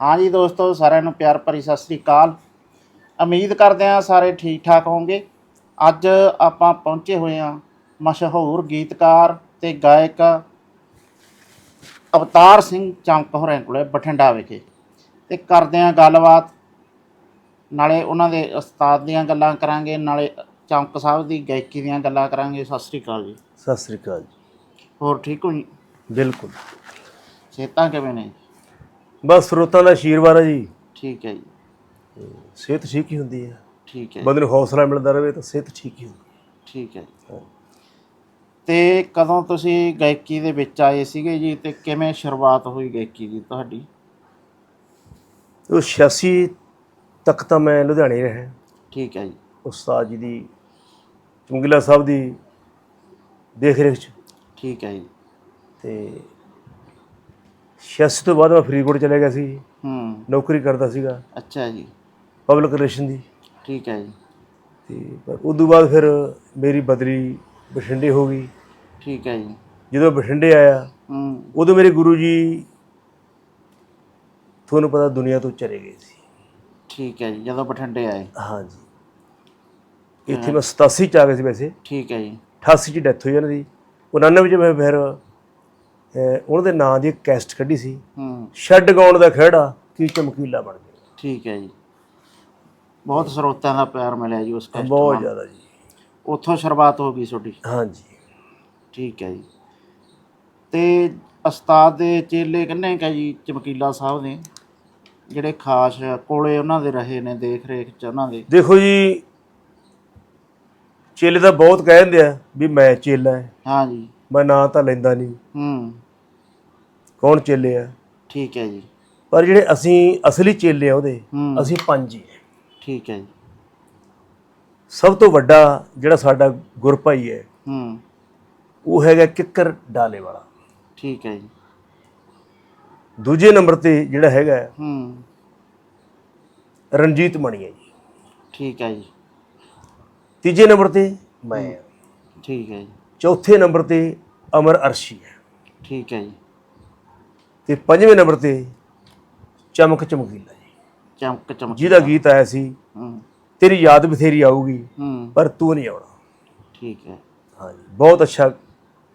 ਹਾਂਜੀ ਦੋਸਤੋ ਸਾਰਿਆਂ ਨੂੰ ਪਿਆਰ ਭਰੀ ਸਤਿ ਸ੍ਰੀ ਅਕਾਲ। ਉਮੀਦ ਕਰਦੇ ਹਾਂ ਸਾਰੇ ਠੀਕ ਠਾਕ ਹੋਵੋਗੇ। ਅੱਜ ਆਪਾਂ ਪਹੁੰਚੇ ਹੋਏ ਹਾਂ ਮਸ਼ਹੂਰ ਗੀਤਕਾਰ ਤੇ ਗਾਇਕ ਅਵਤਾਰ ਸਿੰਘ ਚੰਕ ਹੋਰਾਂ ਕੋਲੇ ਬਠਿੰਡਾ ਵਿਖੇ। ਤੇ ਕਰਦੇ ਹਾਂ ਗੱਲਬਾਤ। ਨਾਲੇ ਉਹਨਾਂ ਦੇ ਉਸਤਾਦ ਦੀਆਂ ਗੱਲਾਂ ਕਰਾਂਗੇ ਨਾਲੇ ਚੰਕ ਸਾਹਿਬ ਦੀ ਗਾਇਕੀ ਦੀਆਂ ਗੱਲਾਂ ਕਰਾਂਗੇ। ਸਤਿ ਸ੍ਰੀ ਅਕਾਲ ਜੀ। ਸਤਿ ਸ੍ਰੀ ਅਕਾਲ ਜੀ। ਹੋਰ ਠੀਕ ਹੋ ਜੀ? ਬਿਲਕੁਲ। ਸਿਹਤਾਂ ਕਿਵੇਂ ਨੇ? ਬਸ ਸਰੋਤਾਂ ਦਾ ਆਸ਼ੀਰਵਾਦ ਹੈ ਜੀ। ਠੀਕ ਹੈ ਜੀ। ਸਿਹਤ ਠੀਕ ਹੀ ਹੁੰਦੀ ਹੈ। ਠੀਕ ਹੈ ਬੰਦੇ ਨੂੰ ਹੌਸਲਾ ਮਿਲਦਾ ਰਹੇ ਤਾਂ ਸਿਹਤ ਠੀਕ ਹੀ ਹੁੰਦੀ ਠੀਕ ਹੈ ਜੀ। ਤੇ ਕਦੋਂ ਤੁਸੀਂ ਗਾਇਕੀ ਦੇ ਵਿੱਚ ਆਏ ਸੀਗੇ ਜੀ ਤੇ ਕਿਵੇਂ ਸ਼ੁਰੂਆਤ ਹੋਈ ਗਾਇਕੀ ਦੀ ਤੁਹਾਡੀ? ਹੈ। ਉਹ 86 ਤੱਕ ਤਾਂ ਮੈਂ ਲੁਧਿਆਣੇ ਰਿਹਾ ਠੀਕ ਹੈ ਜੀ। ਉਸਤਾਦ ਜੀ ਦੀ ਚੁੰਗਲਾ ਸਾਹਿਬ ਦੀ ਦੇਖ ਰੇਖ ਚ। ਠੀਕ ਹੈ ਜੀ। ਤੇ 86 ਤੋਂ ਬਾਅਦ ਮੈਂ ਫਰੀਦਕੋਟ ਚਲੇ ਗਿਆ ਸੀ ਹੂੰ। ਨੌਕਰੀ ਕਰਦਾ ਸੀਗਾ। ਅੱਛਾ ਜੀ। ਪਬਲਿਕ ਰਿਲੇਸ਼ਨ ਦੀ। ਠੀਕ ਹੈ ਜੀ। ਤੇ ਪਰ ਉਸ ਤੋਂ ਬਾਅਦ ਫਿਰ ਮੇਰੀ ਬਦਲੀ ਬਠਿੰਡੇ ਹੋ ਗਈ। ਠੀਕ ਹੈ ਜੀ। ਜਦੋਂ ਬਠਿੰਡੇ ਆਇਆ ਹੂੰ। ਉਦੋਂ ਮੇਰੇ ਗੁਰੂ ਜੀ ਤੁਹਾਨੂੰ ਪਤਾ ਦੁਨੀਆ ਤੋਂ ਚਲੇ ਗਏ ਸੀ। ਠੀਕ ਹੈ ਜੀ ਜਦੋਂ ਬਠਿੰਡੇ ਆਏ। ਹਾਂਜੀ ਇੱਥੇ ਮੈਂ 87 ਚ ਆ ਗਿਆ ਸੀ ਵੈਸੇ। ਠੀਕ ਹੈ ਜੀ। 88 ਚ ਡੈਥ ਹੋਈ ਉਹਨਾਂ ਦੀ। 99 ਚ ਮੈਂ ਫਿਰ ਉਹਨਾਂ ਦੇ ਨਾਂ ਦੀ ਇੱਕ ਕੈਸਟ ਕੱਢੀ ਸੀ। ਹੂੰ। ਛੱਡ ਗਾਉਣ ਦਾ ਖਿਹੜਾ ਕੀ ਚਮਕੀਲਾ ਬਣ ਗਿਆ। ਠੀਕ ਹੈ ਜੀ। ਬਹੁਤ ਸਰੋਤਿਆਂ ਦਾ ਪਿਆਰ ਮਿਲਿਆ ਜੀ ਉਸ ਕੈਸਟ ਬਹੁਤ ਜ਼ਿਆਦਾ ਜੀ। ਉੱਥੋਂ ਸ਼ੁਰੂਆਤ ਹੋ ਗਈ ਤੁਹਾਡੀ। ਹਾਂਜੀ। ਠੀਕ ਹੈ ਜੀ। ਤੇ ਉਸਤਾਦ ਦੇ ਚੇਲੇ ਕਿੰਨੇ ਕਾ ਜੀ ਚਮਕੀਲਾ ਸਾਹਿਬ ਦੇ? ਜਿਹੜੇ ਖਾਸ ਕੋਲੇ ਉਹਨਾਂ ਦੇ ਰਹੇ ਨੇ ਦੇਖ ਰੇਖ ਚ ਉਹਨਾਂ ਦੇ। ਦੇਖੋ ਜੀ ਚੇਲੇ ਤਾਂ ਬਹੁਤ ਕਹਿ ਦਿੰਦੇ ਆ ਵੀ ਮੈਂ ਚੇਲਾ ਹੈ ਹਾਂ ਜੀ ਮੈਂ ਨਾਂ ਤਾਂ ਲੈਂਦਾ ਨਹੀਂ ਹੂੰ। ਕੌਣ ਚੇਲੇ ਆ? ਠੀਕ ਹੈ ਜੀ। ਪਰ ਜਿਹੜੇ ਅਸੀਂ ਅਸਲੀ ਚੇਲੇ ਆ ਉਹਦੇ ਹੂੰ। ਅਸੀਂ ਪੰਜ ਹੀ ਹਾਂ ਠੀਕ ਹੈ ਜੀ। ਸਭ ਤੋਂ ਵੱਡਾ ਜਿਹੜਾ ਸਾਡਾ ਗੁਰਭਾਈ ਹੈ ਹੂੰ। ਉਹ ਹੈਗਾ ਕਿੱਕਰ ਡਾਲੇ ਵਾਲਾ। ਠੀਕ ਹੈ ਜੀ। ਦੂਜੇ ਨੰਬਰ ਤੇ ਜਿਹੜਾ ਹੈਗਾ ਹੂੰ। ਰਣਜੀਤ ਮਣੀ ਹੈ ਜੀ। ਠੀਕ ਹੈ ਜੀ। ਤੀਜੇ ਨੰਬਰ ਤੇ ਮੈਂ। ਹਾਂ। ਠੀਕ ਹੈ ਜੀ। ਚੌਥੇ ਨੰਬਰ ਤੇ ਅਮਰ ਅਰਸ਼ੀ ਹੈ। ਠੀਕ ਹੈ ਜੀ। ਤੇ ਪੰਜਵੇਂ ਨੰਬਰ ਤੇ ਚਮਕ ਚਮਕੀਲਾ ਜੀ। ਚਮਕ ਚਮਕ ਜਿਹਦਾ ਗੀਤ ਆਇਆ ਸੀ ਹੂੰ। ਤੇਰੀ ਯਾਦ ਬਥੇਰੀ ਆਊਗੀ ਹੂੰ। ਪਰ ਤੂੰ ਨਹੀਂ ਆਉਣਾ। ਠੀਕ ਹੈ। ਹਾਂਜੀ ਬਹੁਤ ਅੱਛਾ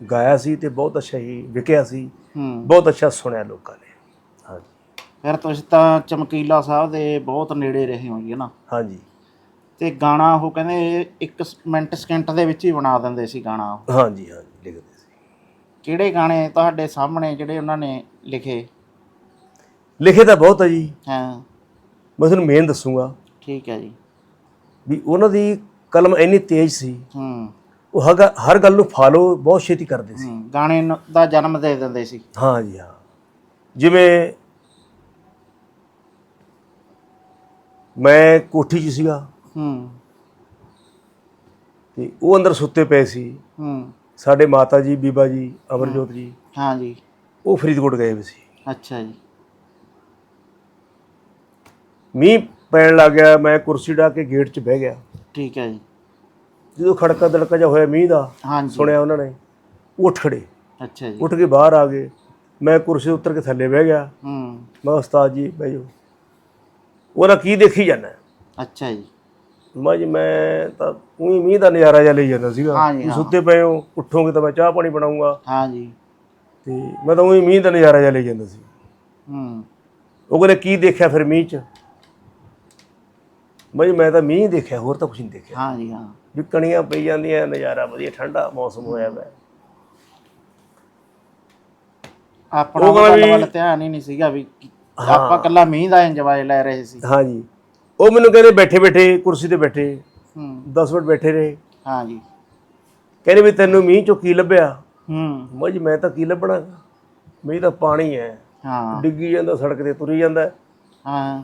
ਗਾਇਆ ਸੀ ਤੇ ਬਹੁਤ ਅੱਛਾ ਹੀ ਵਿਕਿਆ ਸੀ। ਹੂੰ। ਬਹੁਤ ਅੱਛਾ ਸੁਣਿਆ ਲੋਕਾਂ ਨੇ। ਹਾਂਜੀ ਫਿਰ ਤੁਸੀਂ ਤਾਂ ਚਮਕੀਲਾ ਸਾਹਿਬ ਦੇ ਬਹੁਤ ਨੇੜੇ ਰਹੇ ਹੋ ਜੀ। ਨਾ ਹਾਂਜੀ ਤੇ ਗਾਣਾ ਉਹ ਕਹਿੰਦੇ ਇੱਕ ਮਿੰਟ ਸਕਿੰਟ ਦੇ ਵਿੱਚ ਹੀ ਬਣਾ ਦਿੰਦੇ ਸੀ ਗਾਣਾ ਉਹ। ਹਾਂਜੀ ਹਾਂਜੀ ਲਿਖਦੇ ਸੀ। ਕਿਹੜੇ ਗਾਣੇ ਤੁਹਾਡੇ ਸਾਹਮਣੇ ਜਿਹੜੇ ਉਹਨਾਂ ਨੇ ਲਿਖੇ? ਲਿਖੇ ਤਾਂ ਬਹੁਤ ਹੈ ਜੀ। ਹਾਂ। ਮੈਂ ਤੁਹਾਨੂੰ ਮੇਨ ਦੱਸੂਗਾ। ਠੀਕ ਹੈ ਜੀ। ਵੀ ਉਹਨਾਂ ਦੀ ਕਲਮ ਇੰਨੀ ਤੇਜ਼ ਸੀ। ਹੂੰ। ਉਹ ਹਗਾ- ਹਰ ਗੱਲ ਨੂੰ ਫਾਲੋ ਬਹੁਤ ਛੇਤੀ ਕਰਦੇ ਸੀ। ਹੂੰ, ਗਾਣੇ ਨੂੰ- ਦਾ ਜਨਮ ਦੇ ਦਿੰਦੇ ਸੀ। ਹਾਂ ਜੀ ਹਾਂ। ਜਿਵੇਂ ਮੈਂ ਕੋਠੀ 'ਚ ਸੀਗਾ। ਹੂੰ। ਤੇ ਉਹ ਅੰਦਰ ਸੁੱਤੇ ਪਏ ਸੀ। ਹੂੰ। ਸਾਡੇ ਮਾਤਾ ਜੀ ਬੀਬਾ ਜੀ ਅਮਰਜੋਤ ਜੀ ਹਾਂ ਜੀ। ਉਹ ਫਰੀਦਕੋਟ ਗਏ ਹੋਏ ਸੀ। ਅੱਛਾ ਜੀ। ਮੀਂਹ ਪੈਣ ਲੱਗ ਗਿਆ ਮੈਂ ਕੁਰਸੀ ਢਾ ਕੇ ਗੇਟ 'ਚ ਬਹਿ ਗਿਆ। ਠੀਕ ਹੈ ਜੀ। ਜਦੋਂ ਖੜਕਾ ਦੜਕਾ ਜਿਹਾ ਹੋਇਆ ਮੀਂਹ ਦਾ ਹਾਂ ਜੀ। ਸੁਣਿਆ ਉਹਨਾਂ ਨੇ ਉਹ ਉੱਠ ਖੜੇ। ਅੱਛਾ ਜੀ। ਉੱਠ ਕੇ ਬਾਹਰ ਆ ਗਏ। ਮੈਂ ਕੁਰਸੀ ਉੱਤਰ ਕੇ ਥੱਲੇ ਬਹਿ ਗਿਆ। ਹੂੰ। ਮੈਂ ਕਿਹਾ, ਉਸਤਾਦ ਜੀ ਬਹਿ ਜਾਓ। ਉਹਨਾਂ ਕੀ ਦੇਖੀ ਜਾਂਦਾ ਅੱਛਾ ਜੀ। ਮੈਂ ਜੀ ਮੈਂ ਤਾਂ ਉਹੀ ਮੀਂਹ ਦਾ ਨਜ਼ਾਰਾ ਜਿਹਾ ਲਈ ਜਾਂਦਾ ਸੀਗਾ। ਤੁਸੀਂ ਹਾਂ। ਸੁੱਤੇ ਪਏ ਹੋ ਉੱਠੋਗੇ ਤਾਂ ਮੈਂ ਚਾਹ ਪਾਣੀ ਬਣਾਉਂਗਾ। ਤੇ ਮੈਂ ਤਾਂ ਉਹੀ ਮੀਂਹ ਦਾ ਨਜ਼ਾਰਾ ਜਿਹਾ ਲਈ ਜਾਂਦਾ ਸੀ। ਹੂੰ। ਉਹ ਕਹਿੰਦੇ ਕੀ ਦੇਖਿਆ ਫਿਰ ਮੀਂਹ 'ਚ? ਮੈਂ ਜੀ ਮੈਂ ਤਾਂ ਮੀਂਹ ਦੇਖਿਆ ਹੋਰ ਤਾਂ ਕੁਝ ਨਹੀਂ ਦੇਖਿਆ। ਹਾਂ ਜੀ ਹਾਂ। ਵੀ ਕਣੀਆਂ ਪਈ ਜਾਂਦੀਆਂ ਨਜ਼ਾਰਾ ਵਧੀਆ ਠੰਡਾ ਮੌਸਮ ਹੋਇਆ ਪਿਆ। ਆਪਣਾ ਉਹ ਵੀ- ਧਿਆਨ ਹੀ ਨਹੀਂ ਸੀਗਾ ਵੀ ਕਿ- ਆਪਾਂ ਕੱਲਾ ਮੀਂਹ ਦਾ ਇੰਜੋਏ ਲੈ ਰਹੇ ਸੀ। ਹਾਂਜੀ ਉਹ ਮੈਨੂੰ ਕਹਿੰਦੇ ਬੈਠੇ ਬੈਠੇ ਕੁਰਸੀ ਤੇ ਬੈਠੇ। ਹੂੰ। 10 ਮਿੰਟ ਬੈਠੇ ਰਹੇ। ਹਾਂ ਜੀ। ਕਹਿੰਦੇ ਵੀ ਤੈਨੂੰ ਮੀਂਹ ਚੋਂ ਕੀ ਲੱਭਿਆ? ਹੂੰ। ਮੈਂ ਜੀ ਮੈਂ ਤਾਂ ਕੀ ਲੱਭਣਾ? ਮੀਂਹ ਤਾਂ ਪਾਣੀ ਹੈ। ਹਾਂ। ਡਿੱਗੀ ਜਾਂਦਾ ਸੜਕ ਤੇ ਤੁਰੀ ਜਾਂਦਾ। ਹੈ। ਹਾਂ।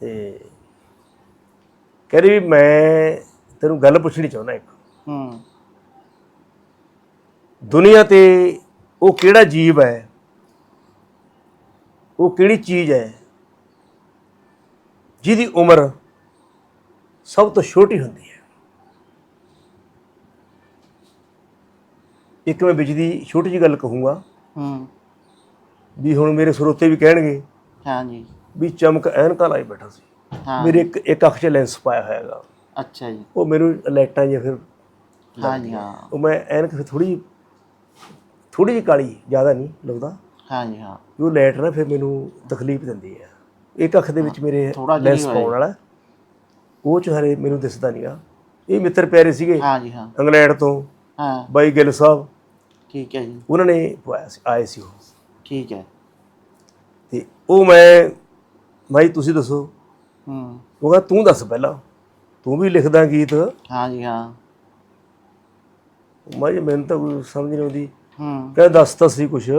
ਤੇ ਕਹਿੰਦੇ ਵੀ ਮੈਂ ਤੈਨੂੰ ਗੱਲ ਪੁੱਛਣੀ ਚਾਹੁੰਦਾ ਇੱਕ। ਹੂੰ। ਦੁਨੀਆ ਤੇ ਉਹ ਕਿਹੜਾ ਜੀਵ ਹੈ? ਉਹ ਕਿਹੜੀ ਚੀਜ਼ ਹੈ? ਜਿਹਦੀ ਉਮਰ ਸਭ ਤੋਂ ਛੋਟੀ ਹੁੰਦੀ ਹੈ। ਇੱਕ ਮੈਂ ਵਿੱਚ ਦੀ ਛੋਟੀ ਜਿਹੀ ਗੱਲ ਕਹੂੰਗਾ ਹੂੰ। ਵੀ ਹੁਣ ਮੇਰੇ ਸਰੋਤੇ ਵੀ ਕਹਿਣਗੇ ਹਾਂਜੀ। ਵੀ ਚਮਕ ਐਨਕਾਂ ਲਾਈ ਬੈਠਾ ਸੀ। ਹਾਂ। ਮੇਰੇ ਇੱਕ ਇੱਕ ਅੱਖ 'ਚ ਲੈਂਸ ਪਾਇਆ ਹੋਇਆ ਹੈਗਾ। ਅੱਛਾ ਜੀ। ਉਹ ਮੈਨੂੰ ਲਾਈਟਾਂ ਜਿਹਾ ਫਿਰ ਹਾਂਜੀ ਹਾਂ। ਉਹ ਮੈਂ ਐਨਕ ਫਿਰ ਥੋੜੀ ਥੋੜੀ ਜਿਹੀ ਕਾਲੀ ਜ਼ਿਆਦਾ ਨਹੀਂ ਲੱਗਦਾ। ਹਾਂਜੀ ਹਾਂ। ਉਹ ਲਾਈਟ ਨਾ ਫਿਰ ਮੈਨੂੰ ਤਕਲੀਫ ਦਿੰਦੀ ਹੈ। ਇੱਕ ਅੱਖ ਦੇ ਵਿੱਚ ਮੇਰੇ ਜਿਹਾ ਹੀ ਲੈਂਸ ਪਾਉਣ ਵਾਲਾ। ਉਹ ਚ ਹਰੇ ਮੈਨੂੰ ਦਿਸਦਾ ਨਹੀਂਗਾ ਇਹ ਮਿੱਤਰ ਪਿਆਰੇ ਸੀਗੇ ਹਾਂਜੀ ਹਾਂ। ਇੰਗਲੈਂਡ ਤੋਂ ਹਾਂ। ਬਾਈ ਗਿੱਲ ਸਾਹਿਬ। ਠੀਕ ਹੈ ਜੀ। ਉਹਨਾਂ ਨੇ ਪਵਾਇਆ ਸੀ ਆਏ ਸੀ ਉਹ। ਠੀਕ ਹੈ। ਤੇ ਉਹ ਮੈਂ ਭਾਈ ਤੁਸੀਂ ਦੱਸੋ। ਹੂੰ। ਉਹ ਕਹਿੰਦਾ ਤੂੰ ਦੱਸ ਪਹਿਲਾਂ। ਤੂੰ ਵੀ ਲਿਖਦਾ ਗੀਤ? ਹਾਂਜੀ ਹਾਂ। ਮੈਂ ਮੈਨੂੰ ਤਾਂ ਕੋਈ ਸਮਝ ਨਹੀਂ ਆਉਂਦੀ। ਹੂੰ। ਕਹਿੰਦਾ ਦੱਸ ਤਾਂ ਸੀ ਕੁਛ।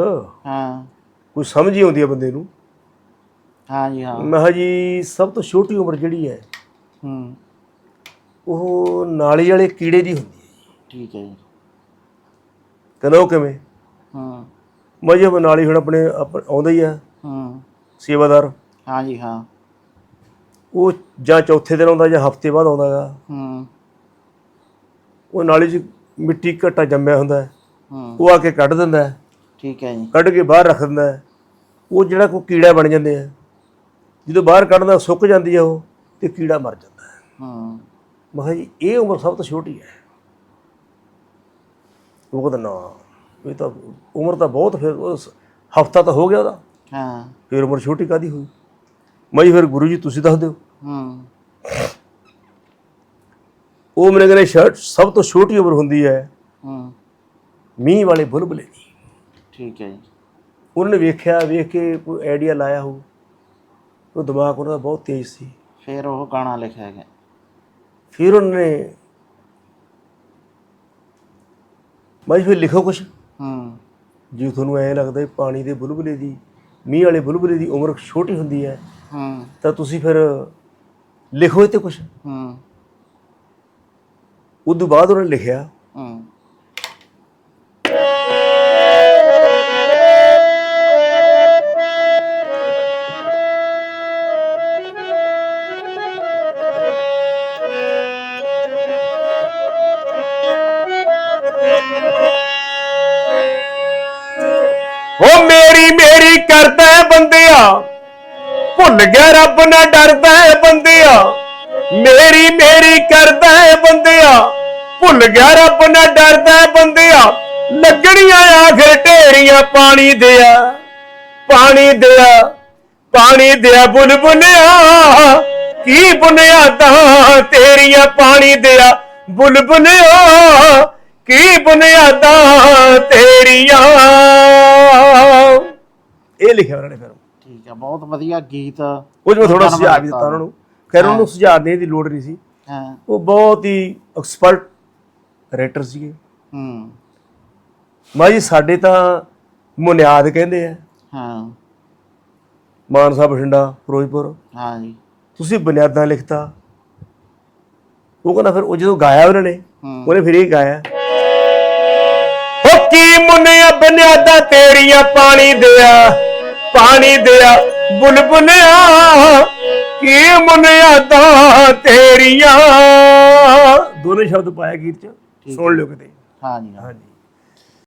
ਹਾਂ। ਕੁਝ ਸਮਝ ਹੀ ਆਉਂਦੀ ਹੈ ਬੰਦੇ ਨੂੰ। ਹਾਂਜੀ ਹਾਂ। ਮੈਂ ਕਿਹਾ ਜੀ ਸਭ ਤੋਂ ਛੋਟੀ ਉਮਰ ਜਿਹੜੀ ਹੈ ਹੂੰ। ਉਹ ਨਾਲੀ ਵਾਲੇ ਕੀੜੇ ਦੀ ਹੁੰਦੀ ਹੈ ਠੀਕ ਹੈ ਜੀ। ਕਹਿੰਦਾ ਉਹ ਕਿਵੇਂ? ਹੂੰ। ਮੈਂ ਜੇ ਨਾਲੀ ਹੁਣ ਆਪਣੇ ਆਪ- ਆਉਂਦਾ ਹੀ ਆ। ਹੂੰ। ਸੇਵਾਦਾਰ। ਹਾਂਜੀ ਹਾਂ। ਉਹ ਜਾਂ ਚੌਥੇ ਦਿਨ ਆਉਂਦਾ ਜਾਂ ਹਫ਼ਤੇ ਬਾਅਦ ਆਉਂਦਾ ਗਾ। ਹੂੰ। ਉਹ ਨਾਲੀ 'ਚ ਮਿੱਟੀ ਘਟਾ ਜੰਮਿਆ ਹੁੰਦਾ ਹੈ। ਹੂੰ। ਉਹ ਆ ਕੇ ਕੱਢ ਦਿੰਦਾ ਹੈ। ਠੀਕ ਹੈ ਜੀ। ਕੱਢ ਕੇ ਬਾਹਰ ਰੱਖ ਦਿੰਦਾ ਹੈ। ਉਹ ਜਿਹੜਾ ਕੋਈ ਕੀੜਾ ਬਣ ਜਾਂਦੇ ਆ ਜਦੋਂ ਬਾਹਰ ਕੱਢਦਾ ਸੁੱਕ ਜਾਂਦੀ ਆ ਉਹ ਤੇ ਕੀੜਾ ਮਰ ਜਾਂਦਾ ਹੈ। ਹੂੰ। ਮੈਂ ਕਿਹਾ ਜੀ ਇਹ ਉਮਰ ਸਭ ਤੋਂ ਛੋਟੀ ਹੈ। ਉਹ ਕਹਿੰਦਾ ਨਾ ਇਹ ਤਾਂ ਉਮਰ ਤਾਂ ਬਹੁਤ ਫਿਰ ਹਫਤਾ ਤਾਂ ਹੋ ਗਿਆ ਉਹਦਾ। ਹਾਂ। ਫਿਰ ਉਮਰ ਛੋਟੀ ਕਾਦੀ ਹੋਈ ਮੈਂ ਜੀ ਫਿਰ ਗੁਰੂ ਜੀ ਤੁਸੀਂ ਦੱਸ ਦਿਓ। ਹੂੰ। ਉਹ ਮੇਰੇ ਕਹਿੰਦੇ ਸ਼ਰਟ ਸਭ ਤੋਂ ਛੋਟੀ ਉਮਰ ਹੁੰਦੀ ਹੈ। ਹੂੰ। ਮੀਂਹ ਵਾਲੇ ਬੁਲਬੁਲੇ ਦੀ। ਠੀਕ ਹੈ ਜੀ। ਉਹਨਾਂ ਵੇਖਿਆ ਵੇਖ ਕੇ ਕੋਈ ਆਈਡੀਆ ਲਾਇਆ ਹੋ ਉਹ ਦਿਮਾਗ ਉਹਨਾਂ ਦਾ ਬਹੁਤ ਤੇਜ਼ ਸੀ। ਫਿਰ ਉਹ ਗਾਣਾ ਲਿਖਿਆ ਗਿਆ। ਫਿਰ ਉਹਨਾਂ ਮੈਂ ਫਿਰ ਲਿਖੋ ਕੁਛ। ਹੂੰ। ਜੇ ਤੁਹਾਨੂੰ ਐ ਲੱਗਦਾ ਵੀ ਪਾਣੀ ਦੇ ਬੁਲਬੁਲੇ ਦੀ ਮੀਂਹ ਵਾਲੇ ਬੁਲਬੁਲੇ ਦੀ ਉਮਰ ਛੋਟੀ ਹੁੰਦੀ ਹੈ ਹੂੰ। ਤਾਂ ਤੁਸੀਂ ਫਿਰ ਲਿਖੋ ਇਹ ਤੇ ਕੁਛ। ਹੂੰ। ਉਦੋਂ ਬਾਅਦ ਉਹਨਾਂ ਲਿਖਿਆ ਹੂੰ। ਮੇਰੀ ਕਰਦਾ ਹੈ ਬੰਦਿਆ। ਭੁੱਲ ਗਿਆ ਰੱਬ ਨਾ ਡਰਦਾ ਹੈ ਬੰਦਿਆ। ਮੇਰੀ ਮੇਰੀ ਕਰਦਾ ਹੈ ਬੰਦਿਆ। ਭੁੱਲ ਗਿਆ ਰੱਬ ਨਾ ਡਰਦਾ ਹੈ ਬੰਦਿਆ। ਲੱਗਣੀਆਂ ਆਖਰ ਢੇਰੀਆਂ ਪਾਣੀ ਦਿਆ। ਪਾਣੀ ਦਿਆ ਪਾਣੀ ਦਿਆ ਬੁਲਬੁਲਿਆ ਕੀ ਬੁਨਿਆਦਾਂ ਤੇਰੀਆਂ ਪਾਣੀ ਦਿਆ ਬੁਲਬੁਲਿਆ ਕੀ ਬੁਨਿਆਦਾਂ ਤੇਰੀਆਂ ਇਹ ਲਿਖਿਆ ਉਹਨਾਂ ਨੇ ਫਿਰ। ਠੀਕ ਹੈ ਬਹੁਤ ਵਧੀਆ ਗੀਤ ਉਹ ਮੈਂ ਥੋੜਾ ਸੁਝਾਅ ਵੀ ਦਿੱਤਾ ਉਹਨਾਂ ਨੂੰ। ਖੈਰ ਉਹਨਾਂ ਨੂੰ ਸੁਝਾਅ ਦੇਣ ਦੀ ਲੋੜ ਨਹੀਂ ਸੀ। ਹਾਂ। ਉਹ ਬਹੁਤ ਹੀ ਐਕਸਪਰਟ ਰਾਈਟਰ ਸੀਗੇ। ਹੂੰ। ਮਾਂ ਜੀ ਸਾਡੇ ਤਾਂ ਮੁਨਿਆਦ ਕਹਿੰਦੇ ਆ। ਹਾਂ। ਮਾਨਸਾ ਬਠਿੰਡਾ ਫਿਰੋਜ਼ਪੁਰ। ਹਾਂ ਜੀ। ਤੁਸੀਂ ਬੁਨਿਆਦਾਂ ਲਿਖਤਾ। ਉਹ ਕਹਿੰਦਾ ਫਿਰ ਉਹ ਜਦੋਂ ਗਾਇਆ ਉਹਨਾਂ ਨੇ ਉਹਨੇ ਫਿਰ ਇਹ ਗਾਇਆ। ਹੋ ਕੀ ਮੁੰਨਿਆ ਬੁਨਿਆਦਾਂ ਤੇਰੀਆਂ ਪਾਣੀ ਦਿਆ। ਪਾਣੀ ਦਿਆ ਬੁਲਬੁਲਿਆ ਕੀ ਮੁਨਿਆਦਾਂ ਤੇਰੀਆਂ? ਦੋਨੇ ਸ਼ਬਦ ਪਾਇਆ ਗੀਤ ਚ ਸੁਣ ਲਿਓ ਕਿਤੇ। ਹਾਂ। ਜੀ ਹਾਂ। ਹਾਂਜੀ